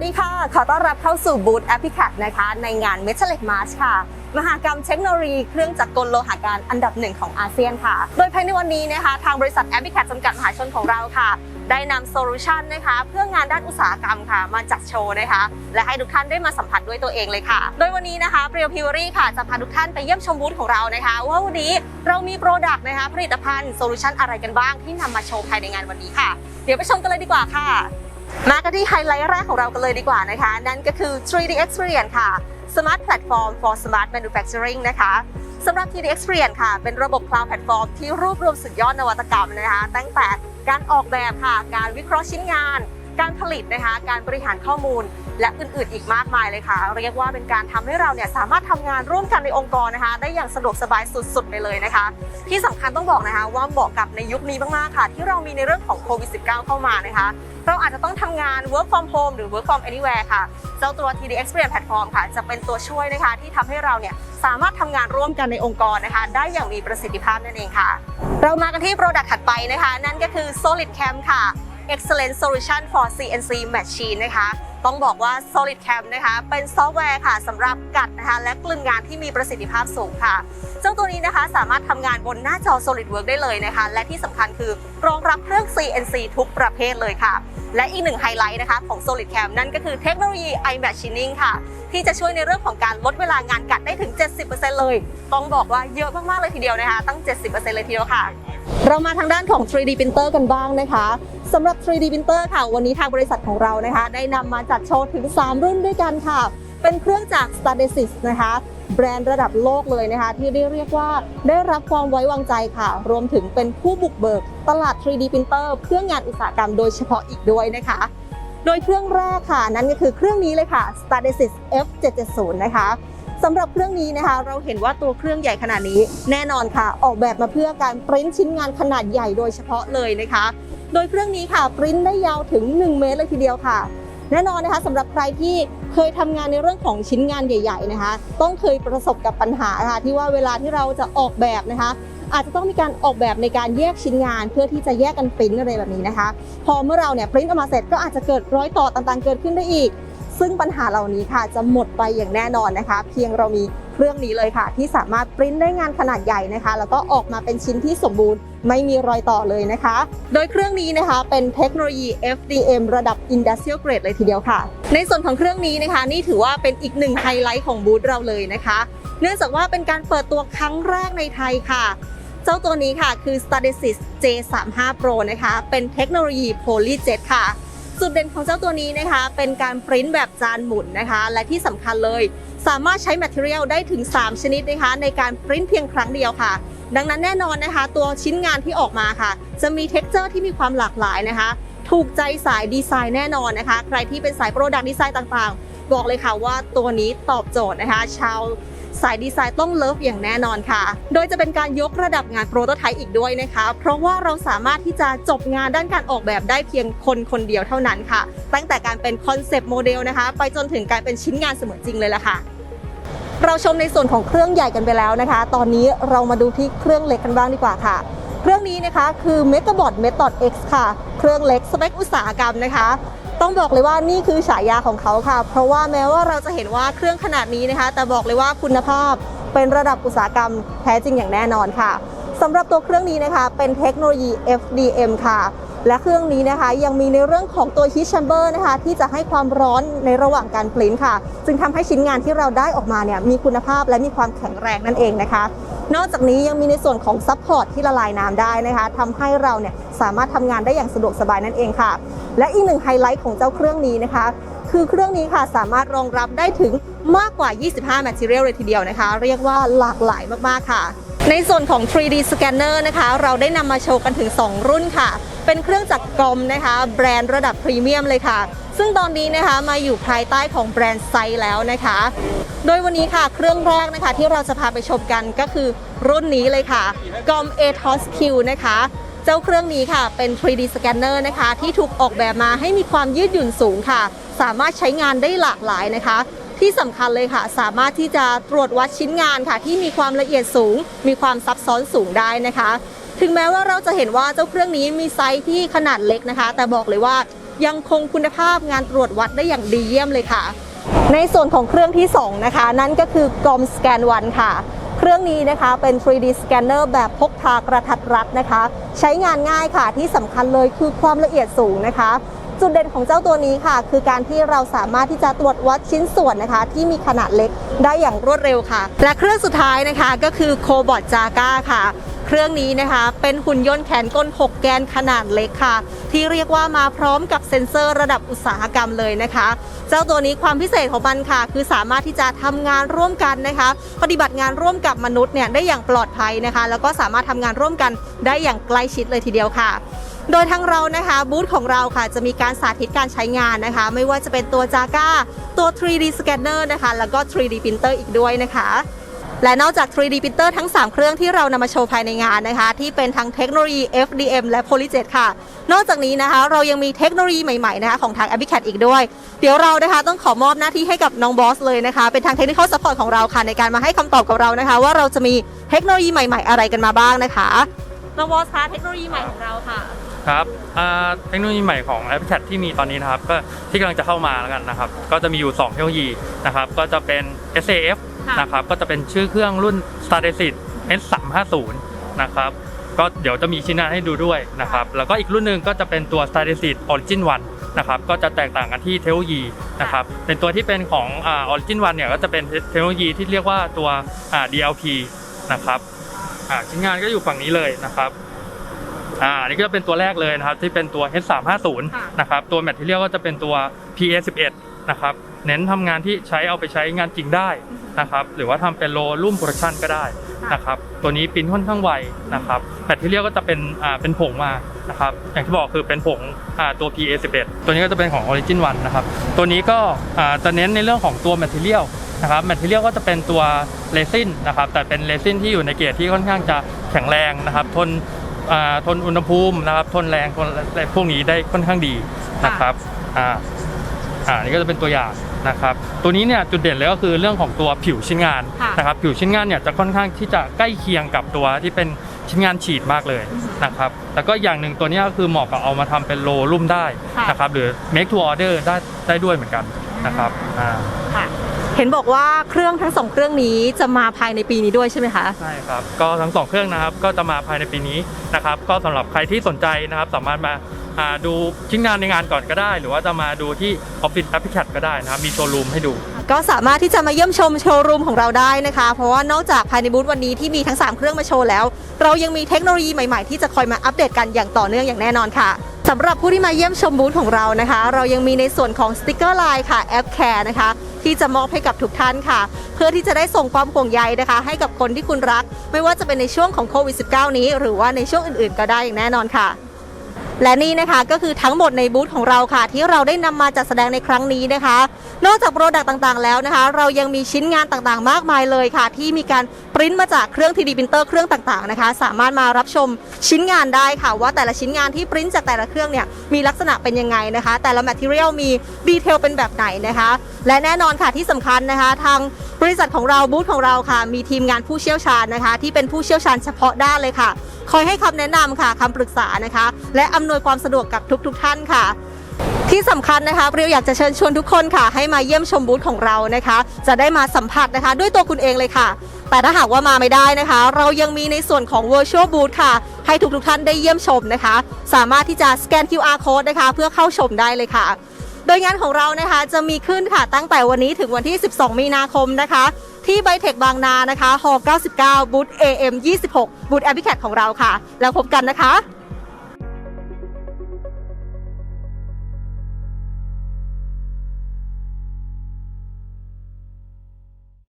วัสดีค่ะ ขอต้อนรับเข้าสู่บูธแอปพลิ c คนะคะ ในงาน m e t a l l i c March ค่ะ มหากรรมเทคโนโลยีเครื่องจักรกลโลหะการอันดับหนึ่งของอาเซียนค่ะ โดยภายในวันนี้นะคะ ทางบริษัทแอปพลิ c คจำกัดมหาชนของเราค่ะ ได้นำโซลูชันนะคะ เพื่องานด้านอุตสาหกรรมค่ะ มาจัดโชว์นะคะ และให้ทุกท่านได้มาสัมผัสด้วยตัวเองเลยค่ะ โดยวันนี้นะคะเปรียวพิวรี่ค่ะจะพาทุกท่านไปเยี่ยมชมบูธของเรานะคะ ว่าวันนี้เรามีโปรดักต์นะคะผลิตภัณฑ์โซลูชันอะไรกันบ้างที่นำมาโชว์ภายในงานวันนี้ค่ะ เดี๋ยวไปชมกันเลยดีกว่าค่ะ มากันที่ไฮไลท์แรกของเรากันเลยดีกว่านะคะ นั่นก็คือ 3D Experience ค่ะ Smart Platform for Smart Manufacturing นะคะสำหรับ 3D Experience ค่ะ เป็นระบบ Cloud Platform ที่รวบรวมสุดยอดนวัตกรรมนะคะ ตั้งแต่การออกแบบค่ะ การวิเคราะห์ชิ้นงาน การผลิตนะคะ การบริหารข้อมูล และอื่นๆ อีกมากมายเลยค่ะ เรียกว่าเป็นการทำให้เราเนี่ยสามารถทำงานร่วมกันในองค์กรนะคะ ได้อย่างสะดวกสบายสุดๆไปเลยนะคะ ที่สำคัญต้องบอกนะคะว่าเหมาะกับในยุคนี้มากๆค่ะ ที่เรามีในเรื่องของโควิด -19 เข้ามานะคะ เราอาจจะต้องทำงาน work from home หรือ work from anywhere ค่ะ เจ้าตัว TD Experience Platform ค่ะ จะเป็นตัวช่วยนะคะที่ทำให้เราเนี่ยสามารถทำงานร่วมกันในองค์กรนะคะ ได้อย่างมีประสิทธิภาพนั่นเองค่ะ เรามากันที่ Product ถัดไปนะคะ นั่นก็คือ Solid Cam ค่ะ Excellent Solution for CNC Machine นะคะ ต้องบอกว่า Solid Cam นะคะเป็นซอฟต์แวร์ค่ะสำหรับกัดนะคะและกลึงงานที่มีประสิทธิภาพสูงค่ะ เจ้าตัวนี้นะคะสามารถทำงานบนหน้าจอ SolidWorks ได้เลยนะคะ และที่สำคัญคือรองรับเครื่อง CNC ทุกประเภทเลยค่ะ และอีกหนึ่งไฮไลท์นะคะของ Solid Cam นั่นก็คือเทคโนโลยี iMachining ค่ะ ที่จะช่วยในเรื่องของการลดเวลางานกัดได้ถึง 70%เลย ต้องบอกว่าเยอะมากๆเลยทีเดียวนะคะ ตั้ง 70%เลยทีเดียวค่ะ เรามาทางด้านของ 3D printer กันบ้างนะคะสำหรับ 3D printer ค่ะ วันนี้ทางบริษัทของเรานะคะ ได้นำมาจัดโชว์ถึง 3 รุ่นด้วยกันค่ะ เป็นเครื่องจาก s t a r d e s i s นะคะ แบรนด์ระดับโลกเลยนะคะ ที่ได้เรียกว่าได้รับความไว้วางใจค่ะ รวมถึงเป็นผู้บุกเบิก ตลาด 3D printer เพื่องานอุตสาหกรรมโดยเฉพาะอีกด้วยนะคะ โดยเครื่องแรกค่ะ นั่นก็คือเครื่องนี้เลยค่ะ s t a r d e s i s F770 นะคะ สำหรับเครื่องนี้นะคะ เราเห็นว่าตัวเครื่องใหญ่ขนาดนี้ แน่นอนค่ะ ออกแบบมาเพื่อการปริ้นชิ้นงานขนาดใหญ่โดยเฉพาะเลยนะคะ โดยเครื่องนี้ค่ะปริ้นได้ยาวถึง 1 เมตรเลยทีเดียวค่ะแน่นอนนะคะสำหรับใครที่เคยทำงานในเรื่องของชิ้นงานใหญ่ ๆนะคะ ต้องเคยประสบกับปัญหาค่ะที่ว่าเวลาที่เราจะออกแบบนะคะ อาจจะต้องมีการออกแบบในการแยกชิ้นงาน เพื่อที่จะแยกกันปริ้นอะไรแบบนี้นะคะ พอเมื่อเราเนี่ยปริ้นออกมาเสร็จก็อาจจะเกิดร้อยต่อต่างๆเกิดขึ้นได้อีก ซึ่งปัญหาเหล่านี้ค่ะจะหมดไปอย่างแน่นอนนะคะ เพียงเรามีเครื่องนี้เลยค่ะ ที่สามารถปริ้นได้งานขนาดใหญ่นะคะ แล้วก็ออกมาเป็นชิ้นที่สมบูรณ์ไม่มีรอยต่อเลยนะคะ โดยเครื่องนี้นะคะเป็นเทคโนโลยี FDM ระดับ Industrial Grade เลยทีเดียวค่ะ ในส่วนของเครื่องนี้นะคะ นี่ถือว่าเป็นอีกหนึ่งไฮไลท์ของบูธเราเลยนะคะ เนื่องจากว่าเป็นการเปิดตัวครั้งแรกในไทยค่ะ เจ้าตัวนี้ค่ะคือ s t a r d e s i s J35 Pro นะคะ เป็นเทคโนโลยี PolyJet ค่ะ จุดเด่นของเจ้าตัวนี้นะคะ เป็นการปริ้นแบบจานหมุนนะคะ และที่สำคัญเลย สามารถใช้แมทเทอเรียลได้ถึง 3 ชนิดนะคะ ในการปริ้นเพียงครั้งเดียวค่ะ ดังนั้นแน่นอนนะคะ ตัวชิ้นงานที่ออกมาค่ะ จะมีเท็กเจอร์ที่มีความหลากหลายนะคะ ถูกใจสายดีไซน์แน่นอนนะคะ ใครที่เป็นสายโปรดักต์ดีไซน์ต่างๆ บอกเลยค่ะว่าตัวนี้ตอบโจทย์นะคะ ชาว สายดีไซน์ต้องเลิฟอย่างแน่นอนค่ะ โดยจะเป็นการยกระดับงานโปรโตไทป์อีกด้วยนะคะ เพราะว่าเราสามารถที่จะจบงานด้านการออกแบบได้เพียงคนคนเดียวเท่านั้นค่ะ ตั้งแต่การเป็นคอนเซปต์โมเดลนะคะ ไปจนถึงการเป็นชิ้นงานเสมือนจริงเลยล่ะค่ะเราชมในส่วนของเครื่องใหญ่กันไปแล้วนะคะ ตอนนี้เรามาดูที่เครื่องเล็กกันบ้างดีกว่าค่ะ เครื่องนี้นะคะคือ m e g a b o t Method X ค่ะ เครื่องเล็กสเปคอุตสาหกรรมนะคะ ต้องบอกเลยว่านี่คือฉายาของเขาค่ะ เพราะว่าแม้ว่าเราจะเห็นว่าเครื่องขนาดนี้นะคะ แต่บอกเลยว่าคุณภาพเป็นระดับอุตสาหกรรมแท้จริงอย่างแน่นอนค่ะสำหรับตัวเครื่องนี้นะคะ เป็นเทคโนโลยี FDM ค่ะ และเครื่องนี้นะคะยังมีในเรื่องของตัว heat chamber นะคะ ที่จะให้ความร้อนในระหว่างการปริ้นค่ะ จึงทำให้ชิ้นงานที่เราได้ออกมาเนี่ยมีคุณภาพและมีความแข็งแรงนั่นเองนะคะ นอกจากนี้ยังมีในส่วนของซัพพอร์ตที่ละลายน้ำได้นะคะทำให้เราเนี่ยสามารถทำงานได้อย่างสะดวกสบายนั่นเองค่ะ และอีกหนึ่งไฮไลท์ของเจ้าเครื่องนี้นะคะ คือเครื่องนี้ค่ะสามารถรองรับได้ถึงมากกว่า 25 Material เลยทีเดียวนะคะ เรียกว่าหลากหลายมากๆค่ะ ในส่วนของ 3D Scanner นะคะ เราได้นำมาโชว์กันถึง 2 รุ่นค่ะ เป็นเครื่องจักรกลมนะคะ แบรนด์ระดับพรีเมียมเลยค่ะ ซึ่งตอนนี้นะคะมาอยู่ภายใต้ของแบรนด์ไซแล้วนะคะ โดยวันนี้ค่ะเครื่องแรกนะคะที่เราจะพาไปชมกันก็คือรุ่นนี้เลยค่ะกอม ATOS Q นะคะ เจ้าเครื่องนี้ค่ะเป็น 3D Scanner นะคะ ที่ถูกออกแบบมาให้มีความยืดหยุ่นสูงค่ะ สามารถใช้งานได้หลากหลายนะคะ ที่สำคัญเลยค่ะ สามารถที่จะตรวจวัดชิ้นงานค่ะ ที่มีความละเอียดสูง มีความซับซ้อนสูงได้นะคะ ถึงแม้ว่าเราจะเห็นว่าเจ้าเครื่องนี้มีไซส์ที่ขนาดเล็กนะคะ แต่บอกเลยว่า ยังคงคุณภาพงานตรวจวัดได้อย่างดีเยี่ยมเลยค่ะ ในส่วนของเครื่องที่ 2 นะคะ นั่นก็คือกรมสแกนวันค่ะ เครื่องนี้นะคะเป็น 3D scanner แบบพกพากระทัดรัดนะคะ ใช้งานง่ายค่ะที่สำคัญเลยคือความละเอียดสูงนะคะจุดเด่นของเจ้าตัวนี้ค่ะ คือการที่เราสามารถที่จะตรวจวัดชิ้นส่วนนะคะ ที่มีขนาดเล็กได้อย่างรวดเร็วค่ะ และเครื่องสุดท้ายนะคะก็คือโคบอ t จาก้าค่ะ เครื่องนี้นะคะเป็นหุ่นยนต์แขนกล 6 แกนขนาดเล็กค่ะ ที่เรียกว่ามาพร้อมกับเซ็นเซอร์ระดับอุตสาหกรรมเลยนะคะ เจ้าตัวนี้ความพิเศษของมันค่ะ คือสามารถที่จะทำงานร่วมกันนะคะ ปฏิบัติงานร่วมกับมนุษย์เนี่ยได้อย่างปลอดภัยนะคะ แล้วก็สามารถทำงานร่วมกันได้อย่างใกล้ชิดเลยทีเดียวค่ะโดยทางเรานะคะบูธของเราค่ะจะมีการสาธิตการใช้งานนะคะ ไม่ว่าจะเป็นตัวจาก้าตัว 3D scanner นะคะ แล้วก็ 3D printer อีกด้วยนะคะ และนอกจาก 3D printer ทั้ง 3 เครื่องที่เรานำมาโชว์ภายในงานนะคะ ที่เป็นทั้งเทคโนโลยี FDM และ PolyJet ค่ะ นอกจากนี้นะคะเรายังมีเทคโนโลยีใหม่ๆนะคะของทาง a b i c a t อีกด้วย เดี๋ยวเรานะคะต้องขอมอบหน้าที่ให้กับน้องบอสเลยนะคะ เป็นทาง Technical Support ของเราค่ะในการมาให้คำตอบกับเรานะคะ ว่าเราจะมีเทคโนโลยีใหม่ๆ อะไรกันมาบ้างนะคะน้องบอสคะเทคโนโลยีใหม่ของเราค่ะครับเทคโนโลยีใหม่ของ a p p แ c ที่มีตอนนี้นะครับก็ที่กำลังจะเข้ามาแล้วกันนะครับ ก็จะมีอยู่ 2 เทคโนโลยีนะครับ ก็จะเป็น SAF ค่ะ นะครับก็จะเป็นชื่อเครื่องรุ่น s t a r d e s i t S350 นะครับก็เดี๋ยวจะมีชิ้นงานให้ดูด้วยนะครับแล้วก็อีกรุ่นหนึ่งก็จะเป็นตัว s t a r d e s i t Origin 1นะครับก็จะแตกต่างกันที่เทคโนโลยีนะครับเป็นตัวที่เป็นของอ่า Origin 1เนี่ยก็จะเป็นเทคโนโลยีที่เรียกว่าตัวอ่า DLP นะครับอ่าชิ้นงานก็อยู่ฝั่งนี้เลยนะครับอ่าอันนี่ก็จะเป็นตัวแรกเลยนะครับที่เป็นตัว H350 ค่ะนะครับตัวแมทที่เรียกก็จะเป็นตัว PA11 นะครับ เน้นทำงานที่ใช้เอาไปใช้งานจริงได้นะครับหรือว่าทำเป็นโลลุ่มโปรดักชันก็ได้นะครับตัวนี้ปริ้นค่อนข้างไวนะครับแมทที่เรียกก็จะเป็นอ่าเป็นผงมานะครับอย่างที่บอกคือเป็นผงอ่าตัว PA11 ตัวนี้ก็จะเป็นของ Origin 1นะครับตัวนี้ก็อ่าจะเน้นในเรื่องของตัวแมทเทียลนะครับแมทเทียลก็จะเป็นตัวเรซินนะครับแต่เป็นเรซินที่อยู่ในเกรดที่ค่อนข้างจะแข็งแรงนะครับทนอ่าทนอุณหภูมินะครับทนแรงทนอะไรพวกนี้ได้ค่อนข้างดีนะครับอ่าอ่านี่ก็จะเป็นตัวอย่าง นะครับตัวนี้เนี่ยจุดเด่นเลยก็คือเรื่องของตัวผิวชิ้นงานค่ะนะครับผิวชิ้นงานเนี่ยจะค่อนข้างที่จะใกล้เคียงกับตัวที่เป็นชิ้นงานฉีดมากเลยนะครับแล้วก็อย่างหนึ่งตัวเนี้ยก็คือเหมาะกับเอามาทำเป็นโลลุ่มได้ค่ะนะครับหรือ make to order ได้ได้ด้วยเหมือนกันนะครับอ่าค่ะเห็นบอกว่าเครื่องทั้งสองเครื่องนี้จะมาภายในปีนี้ด้วยใช่ไหมคะใช่ครับก็ทั้งสองเครื่องนะครับก็จะมาภายในปีนี้นะครับก็สำหรับใครที่สนใจนะครับสามารถมาอ่า ดูชิ้นงานในงานก่อนก็ได้ หรือว่าจะมาดูที่ออฟฟิศแอปพลิเคชันก็ได้นะครับมีโชว์รูมให้ดู ก็สามารถที่จะมาเยี่ยมชมโชว์รูมของเราได้นะคะ เพราะว่านอกจากภายในบูธวันนี้ที่มีทั้ง 3 เครื่องมาโชว์แล้ว เรายังมีเทคโนโลยีใหม่ๆ ที่จะคอยมาอัปเดตกันอย่างต่อเนื่องอย่างแน่นอนค่ะสำหรับผู้ที่มาเยี่ยมชมบูธของเรานะคะ เรายังมีในส่วนของสติกเกอร์ไลน์ค่ะแอปแคร์นะคะที่จะมอบให้กับทุกท่านค่ะ เพื่อที่จะได้ส่งความห่วงใยนะคะ ให้กับคนที่คุณรัก ไม่ว่าจะเป็นในช่วงของโควิด -19 นี้ หรือว่าในช่วงอื่นๆ ก็ได้อย่างแน่นอนค่ะ และนี่นะคะก็คือทั้งหมดในบูธของเราค่ะ ที่เราได้นำมาจัดแสดงในครั้งนี้นะคะ นอกจากโปรดักต์ต่างๆ แล้วนะคะ เรายังมีชิ้นงานต่างๆ มากมายเลยค่ะ ที่มีการปริ้นมาจากเครื่อง 3D printer เครื่องต่างๆนะคะ สามารถมารับชมชิ้นงานได้ค่ะ ว่าแต่ละชิ้นงานที่ปริ้นจากแต่ละเครื่องเนี่ยมีลักษณะเป็นยังไงนะคะ แต่ละ material มีดีเทลเป็นแบบไหนนะคะ และแน่นอนค่ะที่สำคัญนะคะ ทางบริษัทของเราบูธของเราค่ะ มีทีมงานผู้เชี่ยวชาญนะคะ ที่เป็นผู้เชี่ยวชาญเฉพาะด้านเลยค่ะ คอยให้คำแนะนำค่ะคำปรึกษานะคะ และอำนวยความสะดวกกับทุกๆทท่านค่ะที่สำคัญนะคะเรียวอยากจะเชิญชวนทุกคนค่ะ ให้มาเยี่ยมชมบูธของเรานะคะ จะได้มาสัมผัสนะคะ ด้วยตัวคุณเองเลยค่ะ แต่ถ้าหากว่ามาไม่ได้นะคะ เรายังมีในส่วนของ virtual booth ค่ะ ให้ทุกๆท่านได้เยี่ยมชมนะคะ สามารถที่จะสแกน QR code นะคะ เพื่อเข้าชมได้เลยค่ะ โดยงานของเรานะคะจะมีขึ้นค่ะตั้งแต่วันนี้ถึงวันที่ 12 มีนาคมนะคะ ที่ไบเทคบางนานะคะฮ99 บูธ AM 26 บูธแอปพลิเคชของเราค่ะ แล้วพบกันนะคะ